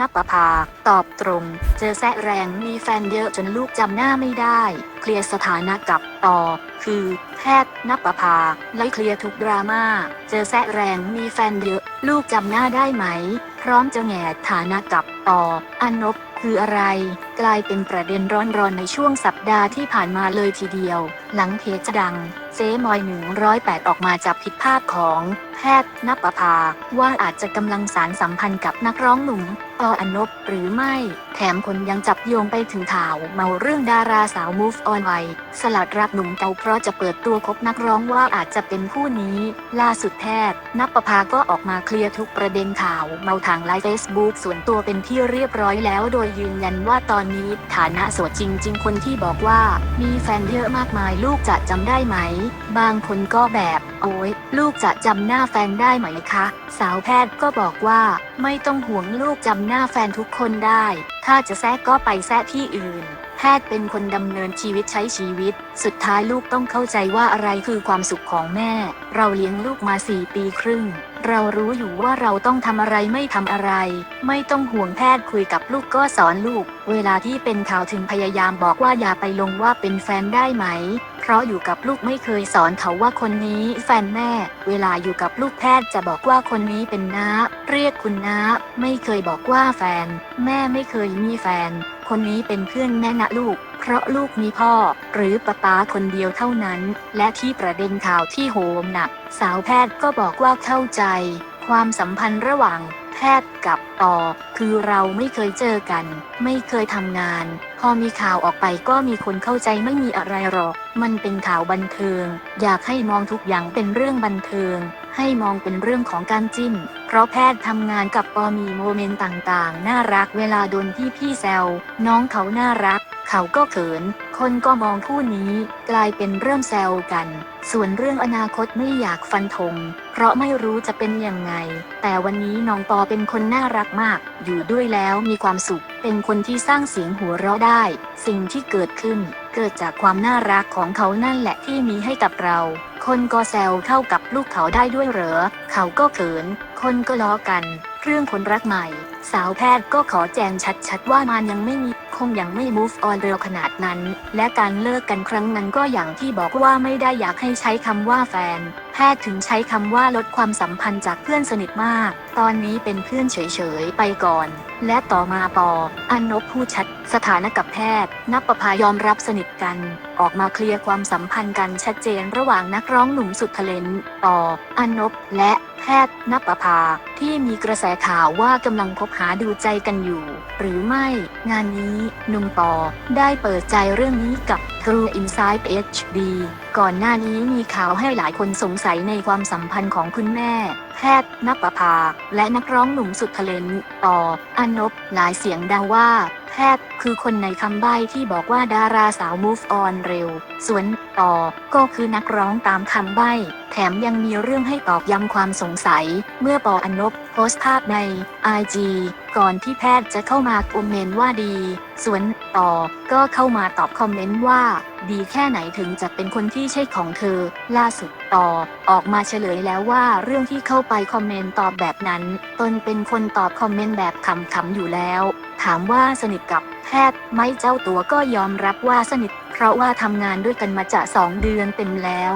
นับประภา ตอบตรง เจอแซะแรงมีแฟนเยอะจนลูกจำหน้าไม่ได้ เคลียร์สถานะกับต่อ คือ แพทย์นับประภาไล่เคลียร์ทุกดราม่า เจอแซะแรงมีแฟนเยอะ ลูกจำหน้าได้ไหม พร้อมจะแง่ฐานะกับต่ออานบคืออะไร กลายเป็นประเด็นร้อนๆในช่วงสัปดาห์ที่ผ่านมาเลยทีเดียว หลังเพจดังเจ๊มอย108 ออกมาจับผิดภาพของแพทย์นับประภา ว่าอาจจะกำลังสารสัมพันธ์กับนักร้องหนุ่มปออนบหรือไม่ แถมคนยังจับโยงไปถึงข่าวเมาเรื่องดาราสาว move on ไวสลัดรักหนุ่มเกาเพราะจะเปิดตัวคบนักร้องว่าอาจจะเป็นคู่นี้ ล่าสุดแพทย์นับประภาก็ออกมาเคลียร์ทุกประเด็นข่าวเมาทางไลฟ์เฟซบุ๊กส่วนตัวเป็นที่เรียบร้อยแล้วโดยยืนยันว่าตอนนี้ฐานะโสดจริง ๆ คนที่บอกว่ามีแฟนเยอะมากมายลูกจะจำได้ไหม บางคนก็แบบ โอ้ยลูกจะจำหน้าแฟนได้ไหมคะ สาวแพทย์ก็บอกว่า ไม่ต้องห่วงลูกจำหน้าแฟนทุกคนได้ ถ้าจะแซะก็ไปแซะที่อื่น แพทย์เป็นคนดำเนินชีวิตใช้ชีวิต สุดท้ายลูกต้องเข้าใจว่าอะไรคือความสุขของแม่ เราเลี้ยงลูกมาสี่ปีครึ่ง เรารู้อยู่ว่าเราต้องทำอะไรไม่ทำอะไร ไม่ต้องห่วงแพทย์คุยกับลูกก็สอนลูก เวลาที่เป็นข่าวถึงพยายามบอกว่าอย่าไปลงว่าเป็นแฟนได้ไหม เพราะอยู่กับลูกไม่เคยสอนเขาว่าคนนี้แฟนแม่ เวลาอยู่กับลูกแพทย์จะบอกว่าคนนี้เป็นน้าเรียกคุณน้าไม่เคยบอกว่าแฟน แม่ไม่เคยมีแฟน คนนี้เป็นเพื่อนแม่นะลูก เพราะลูกมีพ่อ หรือป้าป้าคนเดียวเท่านั้น และที่ประเด็นข่าวที่โหมหนัก สาวแพทย์ก็บอกว่าเข้าใจ ความสัมพันธ์ระหว่าง แพทย์กับต่อคือเราไม่เคยเจอกัน ไม่เคยทำงาน พอมีข่าวออกไปก็มีคนเข้าใจไม่มีอะไรหรอก มันเป็นข่าวบันเทิง อยากให้มองทุกอย่างเป็นเรื่องบันเทิง ให้มองเป็นเรื่องของการจิ้น เพราะแพทย์ทำงานกับปอมีโมเมนต์ต่างๆ น่ารักเวลาโดนพี่พี่แซว น้องเขาน่ารัก เขาก็เขิน คนก็มองคู่นี้ กลายเป็นเรื่องแซวกัน ส่วนเรื่องอนาคตไม่อยากฟันธง เพราะไม่รู้จะเป็นยังไง แต่วันนี้น้องปอเป็นคนน่ารักมาก อยู่ด้วยแล้วมีความสุข เป็นคนที่สร้างเสียงหัวเราะได้ สิ่งที่เกิดขึ้น เกิดจากความน่ารักของเขานั่นแหละที่มีให้กับเรา คนก็แซวเข้ากับลูกเขาได้ด้วยเหรอ เขาก็เขิน คนก็ล้อกัน เรื่องคนรักใหม่ สาวแพทย์ก็ขอแจงชัดๆว่ามันยังไม่มี คงยังไม่ move on เร็วขนาดนั้น และการเลิกกันครั้งนั้นก็อย่างที่บอกว่าไม่ได้อยากให้ใช้คำว่าแฟน แพทย์ถึงใช้คำว่าลดความสัมพันธ์จากเพื่อนสนิทมาก ตอนนี้เป็นเพื่อนเฉยๆ ไปก่อน และต่อมาปอ อันนบพูดชัด สถานะกับแพทย์ นับประพายอมรับสนิทกัน ออกมาเคลียร์ความสัมพันธ์กันชัดเจนระหว่างนักร้องหนุ่มสุดเทเลนต์ปอ อันนบและ พทย์นับประภาที่มีกระแสข่าวว่ากำลังคบหาดูใจกันอยู่ หรือไม่ งานนี้หนุ่มปอได้เปิดใจเรื่องนี้กับ True Insight HD ก่อนหน้านี้มีข่าวให้หลายคนสงสัยในความสัมพันธ์ของคุณแม่ แพทย์นับประภา และนักร้องหนุ่มสุดเทเลนต่ออานบหลายเสียงเดาว่า แพทย์คือคนในคำใบ้ที่บอกว่าดาราสาว move on เร็ว ส่วนต่อก็คือนักร้องตามคำใบ้ แถมยังมีเรื่องให้ตอกย้ำความสงสัย เมื่อปออนนบ พสต์ภาพใน IG ก่อนที่แพทย์จะเข้ามาคอมเมนต์ว่าดี ส่วนต่อก็เข้ามาตอบคอมเมนต์ว่า ดีแค่ไหนถึงจะเป็นคนที่ใช่ของเธอ ล่าสุดต่อออกมาเฉลยแล้วว่าเรื่องที่เข้าไปคอมเมนต์ตอบแบบนั้น ตนเป็นคนตอบคอมเมนต์แบบขำๆอยู่แล้ว ถามว่าสนิทกับแพทย์ไหมเจ้าตัวก็ยอมรับว่าสนิท เพราะว่าทำงานด้วยกันมาจะสองเดือนเต็มแล้ว